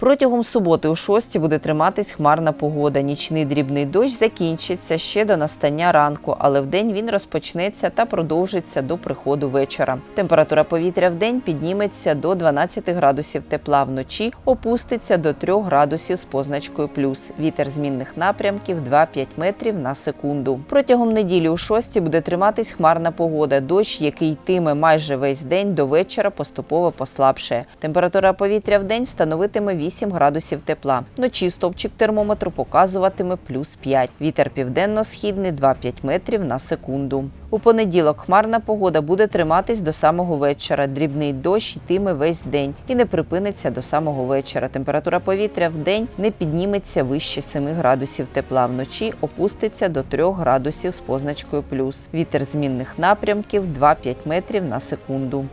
Протягом суботи у шості буде триматись хмарна погода. Нічний дрібний дощ закінчиться ще до настання ранку, але вдень він розпочнеться та продовжиться до приходу вечора. Температура повітря вдень підніметься до 12 градусів тепла, вночі опуститься до 3 градусів з позначкою плюс. Вітер змінних напрямків 2-5 метрів на секунду. Протягом неділі у шості буде триматись хмарна погода. Дощ, який йтиме майже весь день до вечора, поступово послабшає. Температура повітря в день становитиме 8 градусів тепла. Вночі стовпчик термометру показуватиме плюс 5. Вітер південно-східний 2-5 метрів на секунду. У понеділок хмарна погода буде триматись до самого вечора. Дрібний дощ йтиме весь день і не припиниться до самого вечора. Температура повітря в день не підніметься вище 7 градусів тепла. Вночі опуститься до 3 градусів з позначкою плюс. Вітер змінних напрямків 2-5 метрів на секунду.